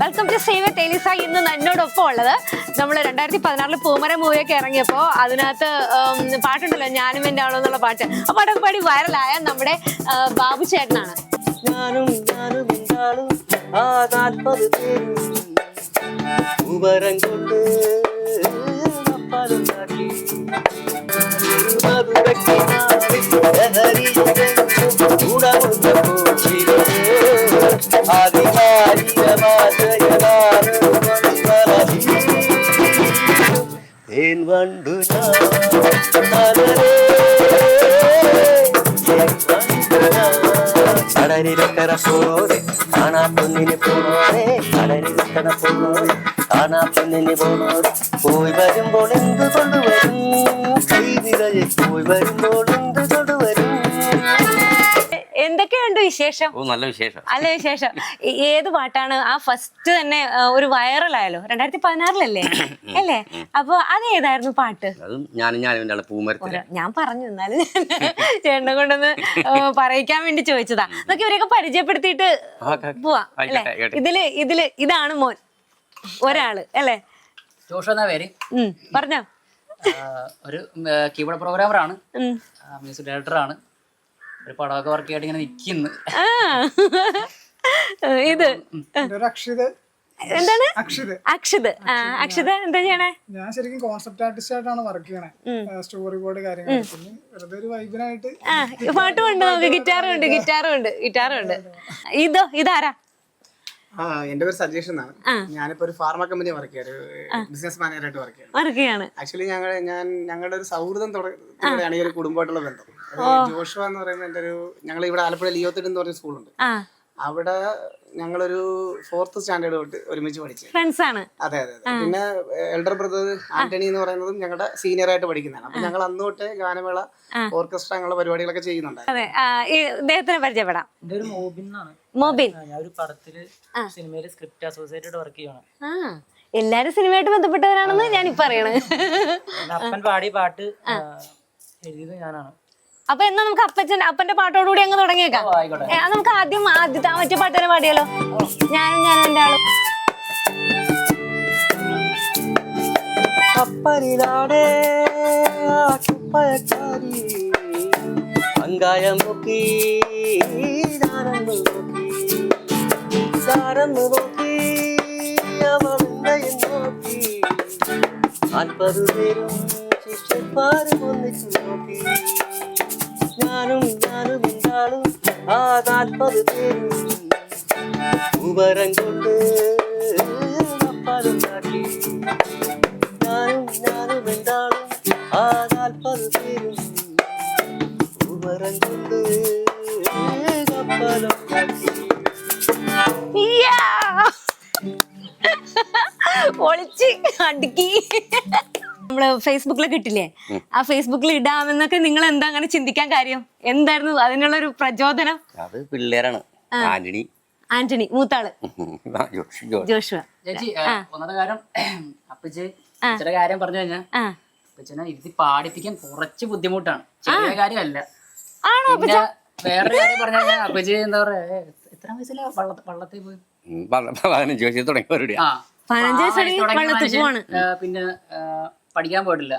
Welcome to save തെലിസ ഇന്ന് എന്നോടൊപ്പം ഉള്ളത്. നമ്മൾ രണ്ടായിരത്തി പതിനാറിൽ പൂമര മൂവിയൊക്കെ ഇറങ്ങിയപ്പോൾ അതിനകത്ത് പാട്ടുണ്ടല്ലോ ഞാനും എന്റെ ആളോ എന്നുള്ള പാട്ട്. ആ പാട്ടൊക്കെ പാടി വൈറലായ നമ്മുടെ ബാബു ചേട്ടനാണ്. ഞാനും ഞാനും ആദികാരികമാശയമാണ് മംഗളഹീ. തേൻ വണ്ടു ഞാൻ മലരേ, തേൻ വണ്ടു ഞാൻ. കടലിരക്കര പോണോരെ കാണാ പൊന്നിന് പോണോരെ കടലിരക്കര പോണോരെ കാണാ പൊന്നിന് പോണോരെ പോയി വരുമ്പോൾ എന്ത് കൊണ്ടുവരും വിശേഷം? ഓ നല്ല വിശേഷം. നല്ല വിശേഷം. ഏത് പാട്ടാണ്? ആ ഫസ്റ്റ് തന്നെ ഒരു വൈറലായാലോ രണ്ടായിരത്തി പതിനാറിലല്ലേ അല്ലേ? അപ്പൊ അത് ഏതായിരുന്നു പാട്ട് ഞാൻ പൂമരത്തിൽ. ഞാൻ പറഞ്ഞു എന്നാലും ചേട്ടനെ കൊണ്ടൊന്ന് പറയിക്കാൻ വേണ്ടി ചോദിച്ചതാ. അതൊക്കെ ഇവരെയൊക്കെ പരിചയപ്പെടുത്തിയിട്ട് പോവാ അല്ലേ? ഇതിൽ ഇതിൽ ഇതാണ് മോൻ ഒരാൾ അല്ലേ? പേര്. പറഞ്ഞോ. ഒരു കീബോർഡ് പ്രോഗ്രാമറാണ്. ആണ് മ്യൂസിക് ഡയറക്ടറാണ്. ഒരു പടമൊക്കെ വർക്ക് ചെയ്തിട്ട് ഇങ്ങനെ നിൽക്കുന്നു ആ. ഇത്. അക്ഷിത്. എന്താണ്? അക്ഷിത്. അക്ഷിത്. ആ അക്ഷിത്. എന്താ ചെയ്യണേ? ഞാൻ ശരിക്കും കോൺസെപ്റ്റ് ആർട്ടിസ്റ്റ് ആയിട്ടാണ് വർക്ക് ചെയ്യണേ. സ്റ്റോറി ബോർഡ് കാര്യങ്ങൾ വെറുതെ ഒരു വൈബിനായിട്ട് ആ പാട്ടും ഉണ്ട് നമുക്ക്. ഗിറ്റാറും ഉണ്ട് ഗിറ്റാറും ഉണ്ട് ഗിറ്റാറും ഉണ്ട്. ഇതോ ഇതാരാ? എന്റെ ഒരു സജഷൻ ആണ്. ഞാനിപ്പോ ഒരു ഫാർമ കമ്പനി വർക്ക് ചെയ്യാറ് ബിസിനസ് മാനേജറായിട്ട് വർക്ക് ചെയ്യാറ് ആക്ച്വലി ഞങ്ങൾ ഞാൻ ഞങ്ങളുടെ ഒരു സൗഹൃദം തുടങ്ങിയാണ് ഈ ഒരു കുടുംബമായിട്ടുള്ള ബന്ധം. ജോഷുവ എന്ന് പറയുന്ന എന്റെ ഒരു ഞങ്ങൾ ഇവിടെ ആലപ്പുഴ ലിയോത്തിട്ട് എന്ന് പറഞ്ഞ സ്കൂളുണ്ട് അവിടെ ഞങ്ങളൊരു ഫോർത്ത് സ്റ്റാൻഡേർഡ് തൊട്ട് ഒരുമിച്ച് പഠിച്ചു ഫ്രണ്ട്സ് ആണ്. അതെ അതെ അതെ. പിന്നെ എൽഡർ ബ്രദർ ആന്റണി എന്ന് പറയുന്നതും ഞങ്ങളുടെ സീനിയർ ആയിട്ട് പഠിക്കുന്നതാണ്. അപ്പൊ ഞങ്ങൾ അന്ന് തൊട്ടേ ഗാനമേള ഓർക്കസ്ട്ര ഞങ്ങളുടെ പരിപാടികളൊക്കെ ചെയ്യുന്നുണ്ടായിരുന്നു. അതെ ആ, ഈ ഇദ്ദേഹത്തിനെ പരിചയപ്പെടാം. എന്റെ ഒരു മോബിൻ എന്നാണ് മൊബിൻ ഞാൻ ഒരു പടത്തിൽ സിനിമയിൽ സ്ക്രിപ്റ്റ് അസോസിയേറ്റഡ് വർക്ക് ചെയ്യണം ആ. എല്ലാരും സിനിമയായിട്ട് ബന്ധപ്പെട്ടവരാണെന്ന് ഞാൻ ഇപ്പൊ അറിയണത് അപ്പൻ പാടിയ പാട്ട് എഴുതിയത് ഞാനാണ്. അപ്പൊ എന്നാ നമുക്ക് അപ്പച്ചൻ അപ്പന്റെ പാട്ടോടുകൂടി അങ്ങ് തുടങ്ങിയേക്കാം. നമുക്ക് ആദ്യം ആദ്യത്തെ മറ്റേ പാട്ട് തന്നെ പാടിയാലോ? ഞാനും ഞാനും എന്റെ ആളും. കപ്പലിലാടേ അങ്കായം നോക്കി ദാരങ്ങൾ നോക്കി. അവളുടെയും പേരും ശിഷ്യന്മാരും ഒന്നിച്ചു നോക്കി. ഞാനും ഞാനും എന്താളും ആ നാൽപ്പത് പേരും ഉമരം കൊണ്ട് അപ്പാലും കാട്ടി ഞാനും ഞാനും എന്താളും ആ നാൽപ്പത് പേരും ഉമരം കൊണ്ട് കപ്പലം കാട്ടി യ്യാ! പൊളിച്ച് അടുക്കി നമ്മൾ ഫേസ്ബുക്കിലൊക്കെ കിട്ടില്ലേ? ആ ഫേസ്ബുക്കിൽ ഇടാമെന്നൊക്കെ നിങ്ങൾ എന്താ അങ്ങനെ ചിന്തിക്കാൻ കാര്യം? എന്തായിരുന്നു അതിനുള്ള ഒരു പ്രചോദനം? അത് പിള്ളേരാണ്. ആന്റണി. ആന്റണി മൂത്താൾ. ജോഷുവ. ചേച്ചി ഒന്നാമത്തെ കാര്യം അപ്പച്ചി ചില കാര്യം പറഞ്ഞു കഴിഞ്ഞാൽ അപ്പച്ചനെ ഇരുത്തി പാടിപ്പിക്കാൻ കുറച്ച് ബുദ്ധിമുട്ടാണ്. ചെറിയ കാര്യമല്ല. ആണോ പിന്നെ വേറെ കാര്യം പറഞ്ഞു കഴിഞ്ഞാൽ അപ്പച്ചി എന്താ പറയാ എത്ര വയസ്സിലാ വള്ള വള്ളത്തിൽ പോയി? പതിനഞ്ച് വയസ്സിൽ തുടങ്ങിയവരുടെ. പിന്നെ പഠിക്കാൻ പോയിട്ടില്ല.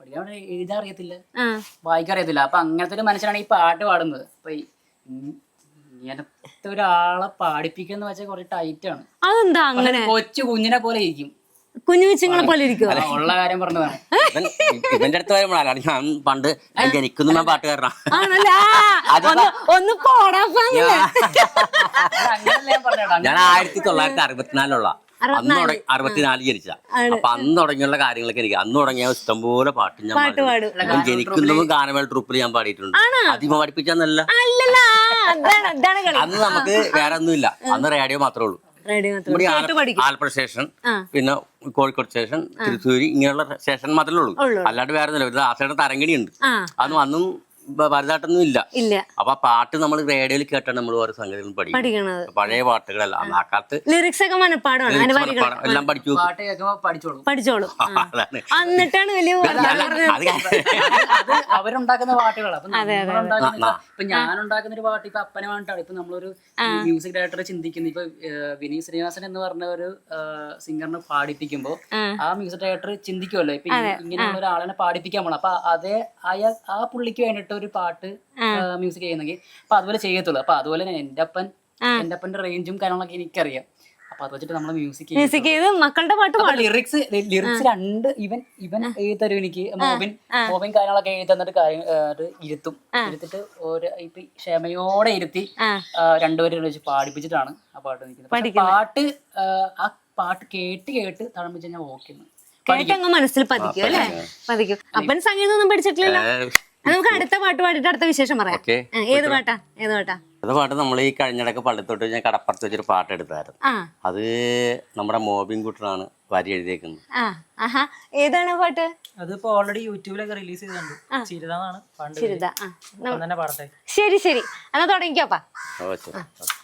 പഠിക്കാൻ എഴുതാൻ അറിയത്തില്ല ആ. വായിക്കാൻ അറിയത്തില്ല. അപ്പൊ അങ്ങനത്തെ ഒരു മനുഷ്യനാണ് ഈ പാട്ട് പാടുന്നത്. അപ്പൊ ഇങ്ങനത്തെ ഒരാളെ പാടിപ്പിക്കുന്ന വെച്ചാൽ കുറെ ടൈറ്റ് ആണ്. അതെന്താ അങ്ങനെ? കൊച്ചു കുഞ്ഞിനെ പോലെ ഇരിക്കും. കുഞ്ഞു വെച്ചുങ്ങളെ പോലെ ഇരിക്കും ഉള്ള കാര്യം പറഞ്ഞതാണ് ഇവന്റെ അടുത്ത് വരുമ്പോഴാണ് ഞാൻ പണ്ട് ജനിക്കുന്ന ഞാൻ പാട്ടുകാരനാ. ആണല്ലേ? ഒന്ന് ഒന്ന് പോടാപ്പാങ്ങ അങ്ങനല്ല ഞാൻ പറഞ്ഞേട്ടാ ഞാൻ ആയിരത്തി തൊള്ളായിരത്തി അറുപത്തിനാലുള്ള അന്ന് അറുപത്തിനാല് ജനിച്ച അപ്പൊ അന്ന് തുടങ്ങിയുള്ള കാര്യങ്ങളൊക്കെ എനിക്ക് അന്ന് തുടങ്ങിയ ഇഷ്ടംപോലെ പാട്ട് ഞാൻ പാടും. ജനിക്കുന്നതും ഗാനമേള ട്രൂപ്പിൽ ഞാൻ പാടിയിട്ടുണ്ട്. അതിമ പഠിപ്പിച്ചെന്നല്ല. അന്ന് നമുക്ക് വേറെ ഒന്നുമില്ല. അന്ന് റേഡിയോ മാത്രമേ ഉള്ളൂ. ആലപ്പുഴ സ്റ്റേഷൻ പിന്നെ കോഴിക്കോട് സ്റ്റേഷൻ തൃശ്ശൂര് ഇങ്ങനെയുള്ള സ്റ്റേഷൻ മാത്രമേ ഉള്ളൂ. അല്ലാണ്ട് വേറെ ഒന്നുമില്ല. ദാസയുടെ തരങ്കിണി ഉണ്ട് അന്ന് അന്നും ഭരതനാട്ടൊന്നും ഇല്ല ഇല്ല. അപ്പൊ ആ പാട്ട് നമ്മൾ റേഡിയോയിൽ കേട്ടാണ് നമ്മൾ ഓരോ സംഗതികളും പഠിക്കുന്നത്. പഴയ പാട്ടുകളല്ല. അന്ന് ആ കാലത്ത് ലിറിക്സ് ഒക്കെ മനപ്പാടാണ് എല്ലാം പഠിച്ചു. പാട്ട് കേൾക്കുമ്പോ പഠിച്ചോളൂ. എന്നിട്ടാണ് വലിയ അവരുണ്ടാക്കുന്ന പാട്ടുകളാണ്. ഇപ്പൊ ഞാൻ ഉണ്ടാക്കുന്ന ഒരു പാട്ട്. ഇപ്പൊ അപ്പനെ വേണ്ടിട്ടാണ് ഇപ്പൊ നമ്മളൊരു മ്യൂസിക് ഡയറക്ടറെ ചിന്തിക്കുന്നത് ഇപ്പൊ വിനീത് ശ്രീനിവാസൻ എന്ന് പറഞ്ഞ ഒരു സിംഗറിനെ പാടിപ്പിക്കുമ്പോ ആ. മ്യൂസിക് ഡയറക്ടർ ചിന്തിക്കുമല്ലോ ഇപ്പൊ ഇങ്ങനെയുള്ള ഒരാളെ പാടിപ്പിക്കാൻ പോണം. അപ്പൊ അതേ ആ പുള്ളിക്ക് വേണ്ടിട്ട് ഒരു പാട്ട് മ്യൂസിക് ചെയ്യുന്നെങ്കിൽ. അപ്പൊ അതുപോലെ ചെയ്യത്തുള്ളൂ. അപ്പൊ അതുപോലെ തന്നെ എന്റെ അപ്പൻ എന്റെ അപ്പന്റെ റേഞ്ചും കാര്യങ്ങളൊക്കെ എനിക്കറിയാം. അപ്പൊ അത് വെച്ചിട്ട് നമ്മൾ മ്യൂസിക് മ്യൂസിക് ചെയ്ത് മക്കളുടെ പാട്ട് പാടും. ലിറിക്സ് ലിറിക്സ് രണ്ട് ഇവൻ ഇവൻ എഴുതരും തരും എനിക്ക്. മോബിൻ മോബിൻ കാര്യങ്ങളൊക്കെ എഴുതി തന്നിട്ട് കാര്യം ഇരുത്തും. ഇരുത്തിട്ട് ഒരു ഇപ്പൊ ക്ഷമയോടെ ഇരുത്തി രണ്ടുപേരും വെച്ച് പാടിപ്പിച്ചിട്ടാണ് ആ പാട്ട് നിൽക്കുന്നത്. പാട്ട് ആ, പാട്ട് കേട്ട് കേട്ട് തളമ്പിച്ച് ഞാൻ ഓക്കെ കേട്ടങ്ങ് മനസ്സിൽ പതിക്കും അല്ലെ? പതിക്കും. അപ്പൻ സംഗീതം ഒന്നും പഠിച്ചിട്ടില്ലല്ലോ നമുക്ക് അടുത്ത പാട്ട് പാടിയിട്ട് അടുത്ത വിശേഷം പറയാം. ഓക്കേ. ഏത് പാട്ടാ? ഏത് പാട്ടാ? അത് പാട്ട് നമ്മൾ ഈ കഴിഞ്ഞിടക്ക് പള്ളിത്തോട്ട് ഞാൻ കടപ്പുറത്ത് വെച്ചൊരു പാട്ട് എടുത്തായിരുന്നു. ആ. അത് നമ്മുടെ മോബിൻ കുട്ടനാണ് വരി എഴുതിയേക്കുന്നത്. ആ ആഹാ. ഏതാണ് ആ പാട്ട്? അതിപ്പോ ഓൾറെഡി യൂട്യൂബിലൊക്കെ റിലീസ് ചെയ്തിട്ടുണ്ട്. ചിരിതാന്നാണ് പണ്ട് ചിരിത. ആ ഇപ്പം തന്നെ പാടട്ടെ ശരി ശരി. എന്നാ തുടങ്ങിക്കോപ്പാ. ഓ ശരി. തന്താനെ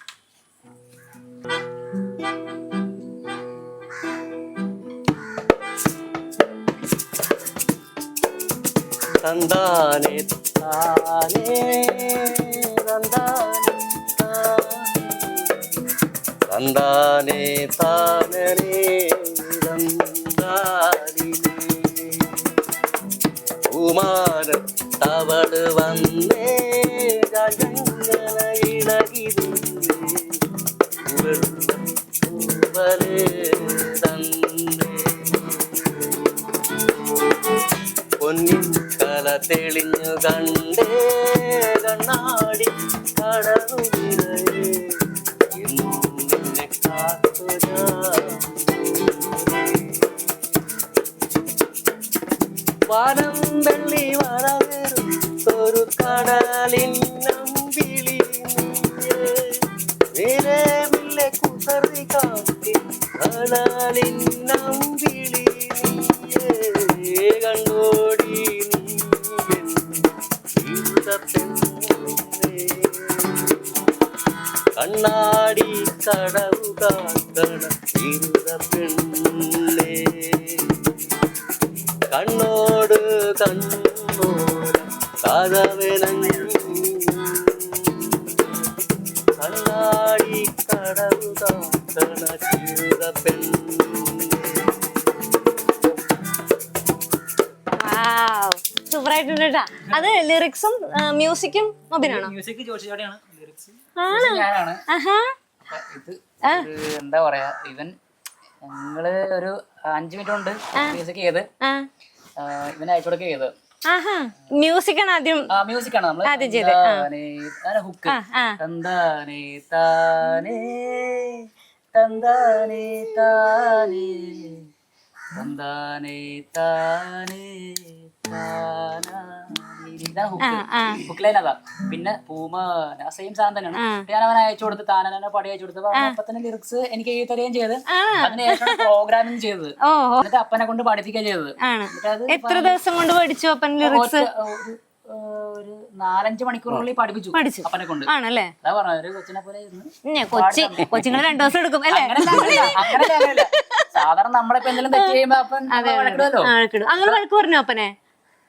താനേ തന്താനെ തന്താനെ താനേ തന്താനിലേ കുമാരൻ തവൾ വന്നേ ഗജങ്ങള ഇളകിലേ തന്നേ காப்பி ஆனால் இன்னும் விழி நீயே. கண்ணோடி நீ இந்த பெண்ணே கண்ணாடி கடவு காத்தன இந்த கண்ணோடு கண்ணோட காதவென கண்ணாடி கடவுதான் ഇരുത പെണ്ണേ സൂപ്പർ ആയിട്ടുണ്ട് കേട്ടാ. അത് ലിറിക്സും മ്യൂസിക്കും മൊബിനാണോ മ്യൂസിക് ജോഷി ചാടിയാണ് ലിറിക്സ് ഞാനാണ്. ആഹാ. ഇത് ഒരു എന്താ പറയാ ഇവൻ ഞങ്ങൾ ഒരു അഞ്ചു മിനിറ്റ് കൊണ്ട് മ്യൂസിക് ചെയ്ത് ഇവന് അയച്ചു കൊടുക്കുക ചെയ്ത്. മ്യൂസിക് ആണ് ആദ്യം. മ്യൂസിക് ആണ് നമ്മൾ ഹുക്ക് ആ. തന്താനേ താനേ. തന്താനേ താനേ ലൈൻ അതാ. പിന്നെ പൂമ സെയിം സാധനം തന്നെയാണ്. ഞാൻ അവൻ അയച്ചു കൊടുത്ത് താനെ പടി അയച്ചു കൊടുത്ത് അപ്പൊ തന്നെ ലിറിക്സ് എനിക്ക് എഴുതി തരുകയും ചെയ്ത്. അതിനുശേഷം പ്രോഗ്രാമിംഗ് ചെയ്തത്. എന്നിട്ട് അപ്പനെ കൊണ്ട് പഠിപ്പിക്കുകയും ചെയ്തത്. ആണ്. അത് എത്ര ദിവസം കൊണ്ട് പഠിച്ചു അപ്പൻ ലിറിക്സ് ഒരു നാലഞ്ച് മണിക്കൂറിനുള്ളിൽ പഠിപ്പിച്ചു പഠിച്ചു. അപ്പനെ കൊണ്ട്. ആണല്ലേ? അതാ പറഞ്ഞ ഒരു കൊച്ചിനെ പോലെ ഇരുന്ന് കൊച്ചി കൊച്ചിങ്ങൾ രണ്ടു ദിവസം എടുക്കും അല്ലേ. സാധാരണ നമ്മളിപ്പോ എന്തെങ്കിലും തെറ്റ് ചെയ്യുമ്പോ അപ്പൻ വഴക്കിടുമല്ലോ അങ്ങനെ വഴക്ക് പറഞ്ഞു അപ്പനെ?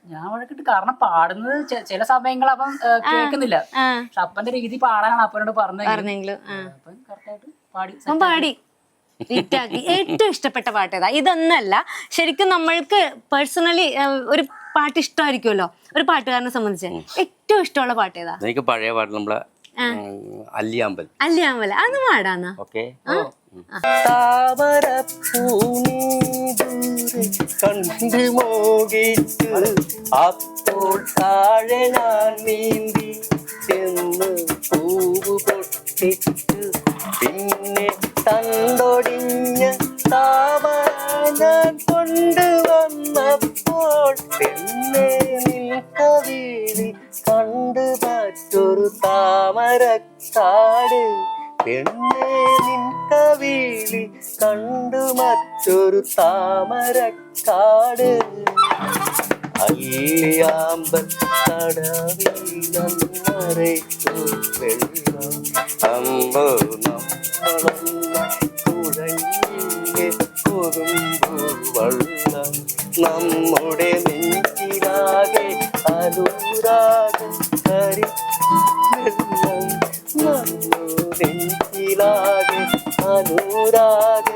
ഞാൻ വഴക്കിട്ട് കാരണം പാടുന്നത് ചില സമയങ്ങൾ അപ്പം കേൾക്കുന്നില്ല. പക്ഷെ അപ്പന്റെ രീതി പാടാനാണ് അപ്പനോട് പറഞ്ഞത് അപ്പൻ കറക്റ്റായിട്ട് പാടി പാടി. ഏറ്റവും ഇഷ്ടപ്പെട്ട പാട്ട് ഏതാ? ഇതൊന്നല്ല. ശരിക്കും നമ്മൾക്ക് പേഴ്സണലി ഒരു പാട്ട് ഇഷ്ടമായിരിക്കുമല്ലോ ഒരു പാട്ടുകാരനെ സംബന്ധിച്ച്. ഏറ്റവും ഇഷ്ടമുള്ള പാട്ട് ഏതാ? എനിക്ക് പഴയ പാട്ട് നമ്മളെ അല്ലിയാമ്പൽ. അല്ലിയാമ്പൽ. അത് പാടാന്നാ. ഓക്കെ. താമരപ്പൂനീ കണ്ടു മോഹിച്ചു അപ്പോൾ താഴെ ഞാൻ നീന്തി ചെന്ന് പൂവ് പൊട്ടിച്ചു പിന്നെ തണ്ടൊടിഞ്ഞ താമര ഞാൻ കൊണ്ടുവന്നപ്പോൾ പെണ്ണെ നിൽക്കവീളി കണ്ടു മറ്റൊരു താമരക്കാട്. പെണ്ണെ നിൻകവീളി കണ്ടു മറ്റൊരു താമരക്കാട്. അല്ലിയാമ്പൽ കടവിലന്നരയ്ക്കു വെള്ളം അമ്പോ നമ്മളൊന്ന കുഴഞ്ഞിലെ കൊതുമ്പു വള്ളം നമ്മുടെ നെഞ്ചിലാകെ അനുരാഗ കരി വെള്ളം നമ്മുടെ നെഞ്ചിലാകെ അനുരാഗ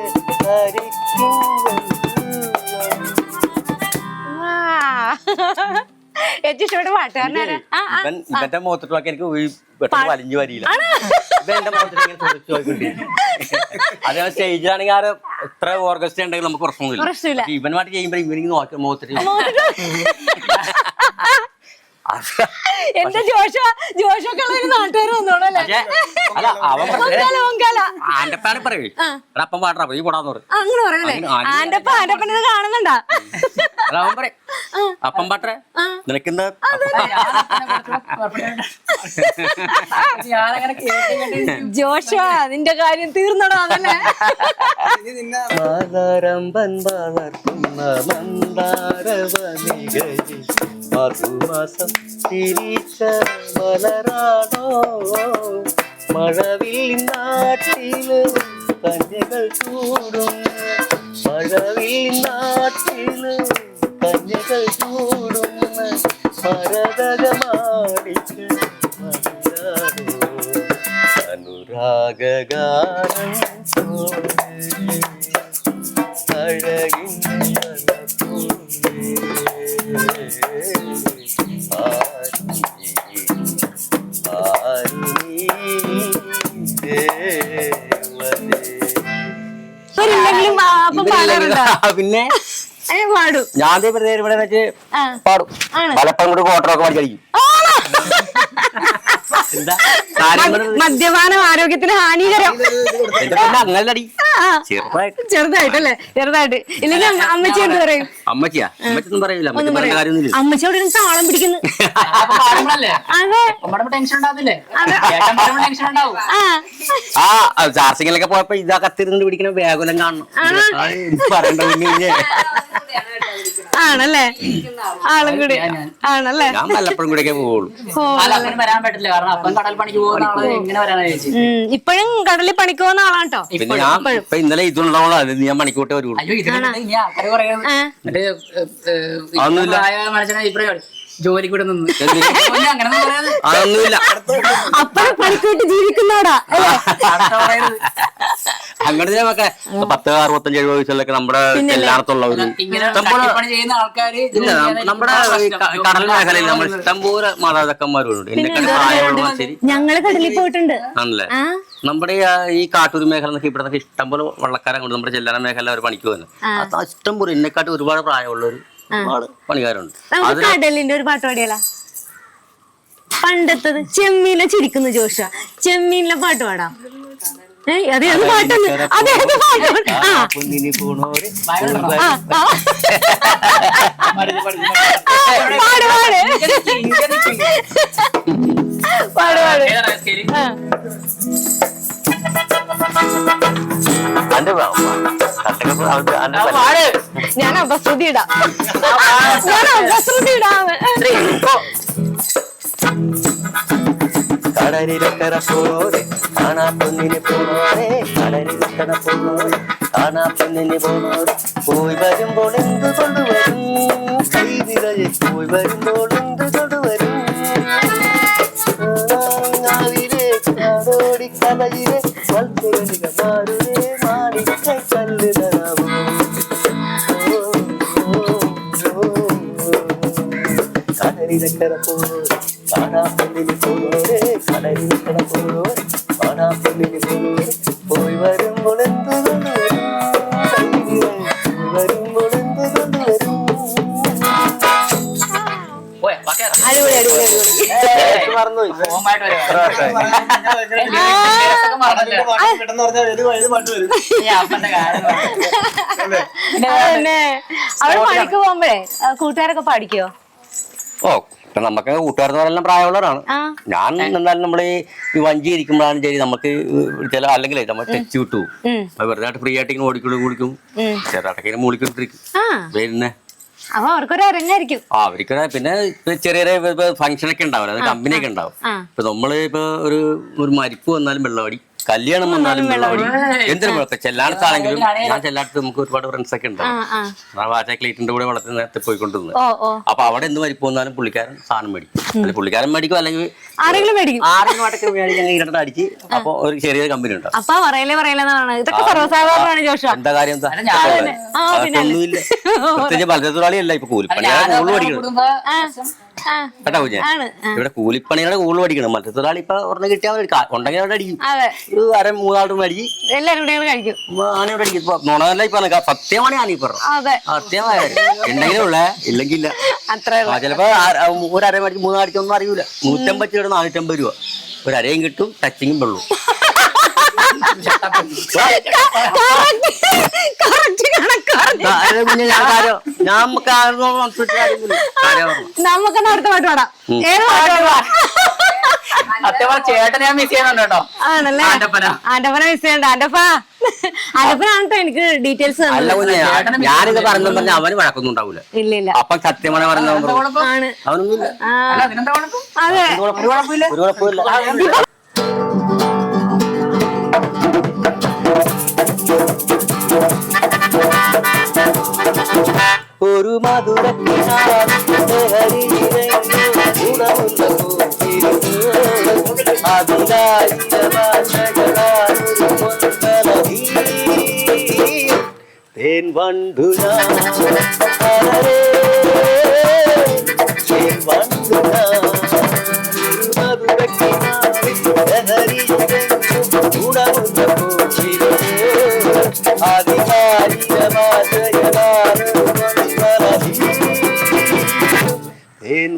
കരിക്കും വെള്ളം പാട്ടുകാരനാരാ? ഇവൻ ഇവന്റെ മുഖത്തിട്ടൊക്കെ എനിക്ക് പെട്ടെന്ന് വലിഞ്ഞു വരില്ല. ഇവൻ എന്റെ മുഖത്തോട്ട് അതേ സ്റ്റേജിലാണെങ്കിൽ ആര് ഉണ്ടെങ്കിൽ നമുക്ക് പ്രശ്നമൊന്നുമില്ല. ഇവനുമായിട്ട് ചെയ്യുമ്പോൾ ഇവനിക്ക് നോക്കി മുഖത്തിട്ട് എന്റെ ജോഷ ജോഷൊക്കെ ഒരു നാട്ടുകാർ വന്നോളല്ലേ അല്ല? അവൻ ആന്റപ്പാണ് പറയേ. എടാ അപ്പം പാട്ടാ പോയി പോടാന്ന് പറയും. അങ്ങനെ പറയല്ലേ ആന്റപ്പ കാണുന്നുണ്ടാ? അല്ല അവൻ പറയും. അപ്പം പാട്ടേ? നിനക്കിന്ന് ജോഷ നിന്റെ കാര്യം തീർന്നടാ അതല്ലേ? വളർത്തുന്ന മന്ദാരവനികയിൽ മധുമാസം തിരിച്ച മലരാണോ മഴവിൽ നാട്ടിൽ കന്യകൾ കൂടും മഴവിൽ നാട്ടിൽ കന്യകൾ കൂടും മരതകമാടിക്ക മലരാണോ അനുരാഗാനം പോലെ പിന്നെ പാടും. ഞാൻ ഇവിടെ ഇവിടെ വെച്ച്. പാടും. പലപ്പോഴും കൂടി കോട്ടറൊക്കെ പഠിച്ചടിക്കും മദ്യപാനം ആരോഗ്യത്തിന് ഹാനികരം. അങ്ങനെ ചെറുതായിട്ടല്ലേ? ചെറുതായിട്ട്. ഇല്ലെങ്കിൽ അമ്മച്ചി എന്ത് പറയും? അമ്മച്ചിയാ? അമ്മച്ചൊന്നും പറയില്ല അമ്മച്ചി ഒന്നും പറയുന്ന പറയും കാര്യമൊന്നുമില്ല. അമ്മച്ചി അവിടെ ഇരുന്ന് താളം പിടിക്കുന്നു. അപ്പൊ പാടുമ്പോഴല്ലേ അതെ. നമ്മുടെ ടെൻഷൻ ഉണ്ടാവില്ലേ ചേട്ടൻ പറയുമ്പോൾ ടെൻഷൻ ഉണ്ടാവും ആ ചാർജിങ്ങിലൊക്കെ പോയപ്പോ ഇതാ കത്തിരുന്ന് പിടിക്കണ വേഗുലം കാണണം. പറയണ്ട. ആണല്ലേ? ആളും കൂടി. ആണല്ലേ? ഞാൻ വല്ലപ്പോഴും കൂടെ പോകുള്ളൂ. വരാൻ പറ്റില്ല. കാരണം അപ്പൻ കടൽ പണിക്ക് പോകുന്ന ആൾ എങ്ങനെ ഇപ്പോഴും കടലിൽ പണിക്ക് പോകുന്ന ആളാട്ടോ ഇപ്പൊ ഇന്നലെ ഇതുണ്ടാവുള്ള അത് ഞാൻ മണിക്കൂട്ടേ വരുള്ളൂ അയ്യോ ഇതിനെ ഇനി ആൾക്കാര്. മറ്റേ അതൊന്നുമില്ല. മനുഷ്യനെ ഇപ്പഴേ ജോലിക്ക് കൂടെ നിന്ന് അതൊന്നുമില്ല. അപ്പഴും പണിക്കൂട്ടി ജീവിക്കുന്നോടാ അങ്ങനെ നമുക്ക് പത്ത് അറുപത്തഞ്ച് എഴുപത് വയസ്സിലൊക്കെ നമ്മുടെ എല്ലായിടത്തുള്ളവര് ഇല്ല നമ്മുടെ കടൽ മേഖലയിൽ നമ്മൾ ഇഷ്ടംപോലെ മാതാപിതാക്കന്മാരുണ്ട്. എന്റെ പ്രായമുള്ള ശരി ഞങ്ങൾ കടലിൽ പോയിട്ടുണ്ട്. ആണല്ലേ? നമ്മുടെ ഈ, കാട്ടൂർ മേഖല എന്നൊക്കെ ഇവിടെ നിന്നൊക്കെ ഇഷ്ടംപോലെ വള്ളക്കാരൻ കൊണ്ട് നമ്മുടെ ചെല്ലാന മേഖല അവർ പണിക്ക് പോകുന്നത് അത് ഇഷ്ടംപോലെ. എന്നെക്കാട്ടും ഒരുപാട് പ്രായമുള്ളവർ ഒരുപാട് പണിക്കാരുണ്ട്. നമുക്ക് കടലിന്റെ ഒരു പാട്ട് പാടിയാലോ പണ്ടത്തത് ചെമ്മീനെ ചിരിക്കുന്നു ജോഷ ചെമ്മീനിലെ പാട്ട് പാടാം. ഏ അതേത് പാട്ടെന്ന് അതേത് പാട്ട് ആ. പാട് പാട്. പാട് പാട്. ആ. ഞാൻ അപശ്രുതി ഇടാം. ഞാൻ അപശ്രുതി ഇടാം. കടലിലക്കര പോരെ. കാണാ പൊന്നിന് പോണോരെ കടലിലക്കര പോലെ കാണാ പൊന്നിന് പോണോരെ പോയി വരുമ്പോൾ എന്ത് കൊണ്ടുവരും കൈ നിറയെ പോയി വരുമ്പോൾ കാടോടി കലയിലെ മത്സ്യകനിക മാറുവേ മാണിക്ക കല്ല് തരാമോ കടലിലക്കര പോണോരെ കാണാ പൊന്നിന് പോണോരെ കടലിലക്കര പോണോരെ കാണാ പൊന്നിന് പോണോരെ പോയി വരുമ്പോൾ എന്ത് കൊണ്ടുവരും കൈ നിറയെ പോയി വരുമ്പോൾ എന്ത് കൊണ്ടുവരും പോയെ, അവിടെ പണിക്ക് പോകുമ്പോഴേ കൂട്ടുകാരൊക്കെ പഠിക്കോ? ഓ ഇപ്പൊ നമുക്ക് കൂട്ടുകാരെല്ലാം പ്രായമുള്ളവരാണ്. ഞാൻ എന്നാലും നമ്മൾ ഈ വഞ്ചി ഇരിക്കുമ്പോഴാണ് ശരി നമുക്ക് ചില അല്ലെങ്കിൽ നമ്മൾ ടച്ച് വിട്ടു. വെറുതെ ഫ്രീ ആയിട്ട് ഇങ്ങനെ ഓടിക്കൊണ്ട് കുടിക്കും ഉം. ചെറുതായിട്ടൊക്കെ മൂളിക്കൊണ്ടിരിക്കും ആ. പിന്നെ അപ്പൊ അവർക്കൊരു അരങ്ങായിരിക്കും. ആ അവർക്ക് പിന്നെ ചെറിയ ചെറിയ ഫംഗ്ഷൻ ഒക്കെ ഉണ്ടാവില്ല? അത് കമ്പനി ഒക്കെ ഉണ്ടാവും. ഇപ്പൊ നമ്മൾ ഇപ്പൊ ഒരു ഒരു മരിപ്പ് വന്നാലും വെള്ളമടി കല്യാണം വന്നാലും വെള്ളമടി എന്തിനും കുഴപ്പം ചെല്ലാടത്താണെങ്കിലും ഞാൻ ചെല്ലാടത്ത് നമുക്ക് ഒരുപാട് ഫ്രണ്ട്സ് ഒക്കെ ഉണ്ടാവും ആ ഞാൻ വാച്ച ക്ലീറ്റിന്റെ കൂടെ വളർത്തി നേരത്തെ പോയിക്കൊണ്ടിരുന്നത്. അപ്പൊ അവിടെ എന്ത് വരി പോന്നാലും പുള്ളിക്കാരൻ സാധനം മേടിക്കും. പുള്ളിക്കാരൻ മേടിക്കും അല്ലെങ്കിൽ ആരെങ്കിലും മേടിക്കും. ആരെങ്കിലും മേടിച്ച് അടിച്ച്. അപ്പൊ ഒരു ചെറിയ കമ്പനി ഉണ്ടാവും അപ്പ പറയലേ പറയലെന്നാണ് ഇതൊക്കെ സർവസാധാരണമാണ് ജോഷ. എന്താ കാര്യം എന്താ? ആ, പിന്നെ അല്ലേ. ഒന്നുമില്ല പ്രത്യേകിച്ച് മത്സ്യത്തൊഴിലാളിയല്ല ഇപ്പൊ കൂലിപ്പണിയാണ് കൂടുതൽ പഠിക്കണം കേട്ടോ കുഞ്ഞെ ഇവിടെ കൂലിപ്പണിയുടെ കൂടുതൽ പഠിക്കണം. മത്സ്യത്തൊഴിലാളി ഇപ്പൊ ഒരെണ്ണം കിട്ടിയാൽ ഉണ്ടെങ്കിൽ അവിടെ അടിക്കും. ഒരു അര മൂന്നാളും അടിക്കും. എല്ലാരും കഴിക്കും. ആനയോട് അടിക്കും. ഇപ്പൊ നുണതല്ല ഇപ്പൊ. സത്യമാണ് ഞാൻ ഈ പറഞ്ഞത്. അതെ. സത്യമായ ഉണ്ടെങ്കിലേ ഉള്ളേ ഇല്ലെങ്കിൽ ഇല്ല ചിലപ്പോ ഒരു അര മേടിച്ച് മൂന്നാടിക്കൊന്നും അറിയൂല. നൂറ്റമ്പത് രൂപ നാനൂറ്റമ്പത് രൂപ. ഒരു അരയും കിട്ടും ടച്ചിങ്ങും വെള്ളും. നമുക്ക് അടുത്ത പാട്ട് പാടാം ഏത് പാട്ട് പാടാം അത്യവ ചേട്ടനെ മിസ് ചെയ്യുന്നുണ്ട് കേട്ടോ ആണല്ലേ. ആന്റപ്പന മിസ് ചെയ്യണ്ട. ആന്റപ്പ ആന്റപ്പനാണ് എനിക്ക് ഡീറ്റെയിൽസ് ഞാനിത് പറഞ്ഞു പറഞ്ഞ അവന് വഴക്കൊന്നും ഉണ്ടാവൂല. ഇല്ല ഇല്ല. അപ്പൊ സത്യമാണ് പറഞ്ഞു അവനൊന്നും ഇല്ല അതെ. ഒരു കുഴപ്പമില്ല ഒരു തേൻ വണ്ടു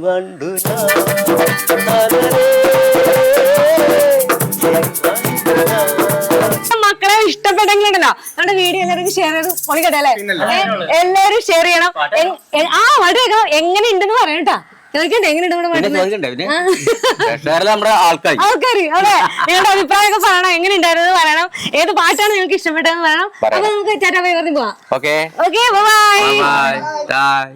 വണ്ടു മക്കളെ ഇഷ്ടപ്പെട്ടെങ്കിലുണ്ടല്ലോ. നമ്മുടെ വീഡിയോ എല്ലാവർക്കും ഷെയർ ചെയ്ത് പൊളിക്കട്ടെ അല്ലേ? എല്ലാവരും ഷെയർ ചെയ്യണം. എ- എ- ആ കേൾക്കണം. എങ്ങനെ ഉണ്ടെന്ന് പറയട്ടാ എങ്ങനെയുണ്ട് നമ്മുടെ നമ്മുടെ ആൾക്കാർ ആൾക്കാർ അതെ. നിങ്ങളുടെ അഭിപ്രായമൊക്കെ പറയണം. എങ്ങനെ ഉണ്ടായിരുന്നു പറയണം. ഏത് പാട്ടാണ് നിങ്ങൾക്ക് ഇഷ്ടപ്പെട്ടതെന്ന് പറയണം. അപ്പൊ നമുക്ക് ചേട്ടാ പോയി പോവാം. Okay okay bye bye bye